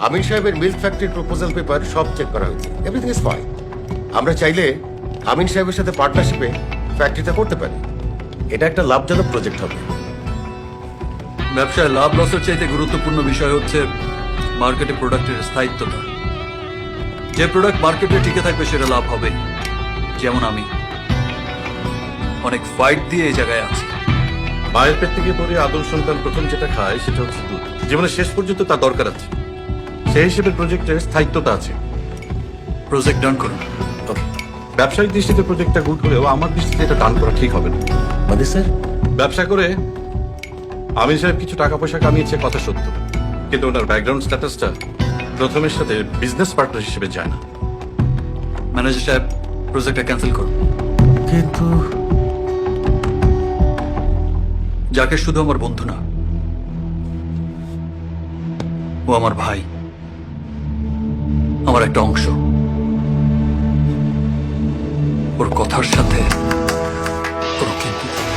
আমির সাহেবের মিল্ক ফ্যাক্টরির proposal paper সব চেক করা হয়েছে। এভরিথিং ইজ ফাইন আমরা চাইলে আমিন সাহেবের সাথে পার্টনারশিপে ফ্যাক্টরিটা করতে পারি। এটা একটা লাভজনক প্রজেক্ট হবে। ব্যবসায় লাভ লসের চাইতে গুরুত্বপূর্ণ বিষয় হচ্ছে মার্কেটে প্রোডাক্টের স্থায়িত্বতা যে প্রোডাক্ট মার্কেটে টিকে থাকবে সেটা লাভ হবে। যেমন আমি। অনেক ফাইট দিয়ে এই জায়গায় আছি। মায়ের পেট থেকে পরে আদম সন্তান প্রথম যেটা খায় সেটা হচ্ছে দুধ। জীবনের শেষ পর্যন্ত তা দরকার আছে। সেই হিসেবে প্রজেক্টের স্থায়িত্বতা আছে। প্রজেক্ট ডান করুন। ব্যবসায়িক দৃষ্টিতে প্রজেক্টটা গুড হলেও আমার দৃষ্টিতে এটা ডান করা ঠিক হবে না। মানে স্যার? ব্যবসা করে আমির সাহেব কিছু টাকা পয়সা কামিয়েছে কথা সত্য। কিন্তু ওনার ব্যাকগ্রাউন্ড স্ট্যাটাসটা প্রথমের সাথে বিজনেস পার্টনার হিসেবে যায় না। ম্যানেজার সাহেব প্রজেক্টটা ক্যান্সেল করুন। কিন্তু যাকে শুধু আমার বন্ধু না ও আমার ভাই। আমার একটা অংশ ওর কথার সাথে কোনো কিন্তু নেই।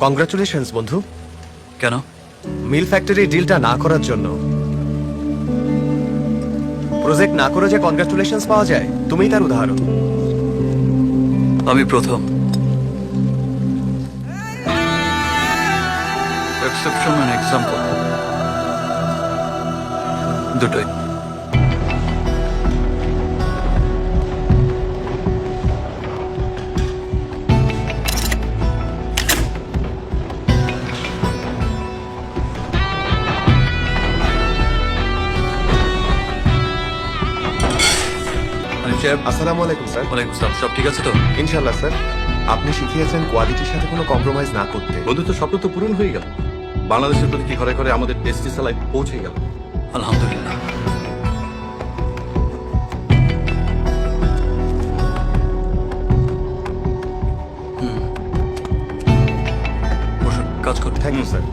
কংগ্রাচুলেশনস বন্ধু। কেন? মিল ফ্যাক্টরি ডিলটা না করার জন্য। প্রজেক্ট না করে যে কংগ্রাচুলেশনস পাওয়া যায় তুমিই তার উদাহরণ। আমি প্রথম। এক্সেপশন অ্যান্ড এক্সাম্পল দুটোই। আনিফ সাহেব। আসসালামু আলাইকুম স্যার। ওয়ালাইকুম আসসালাম সব ঠিক আছে তো? ইনশাল্লাহ স্যার। আপনি শিখিয়েছেন কোয়ালিটির সাথে কোনো কম্প্রোমাইজ না করতে। বন্ধুত্ব স্বপ্ন তো পূরণ হয়ে গেল। বাংলাদেশের প্রতিটি ঘরে ঘরে আমাদের টেস্টি সালাই পৌঁছে গেল। আলহামদুলিল্লাহ। কাজ করুন। Thank you sir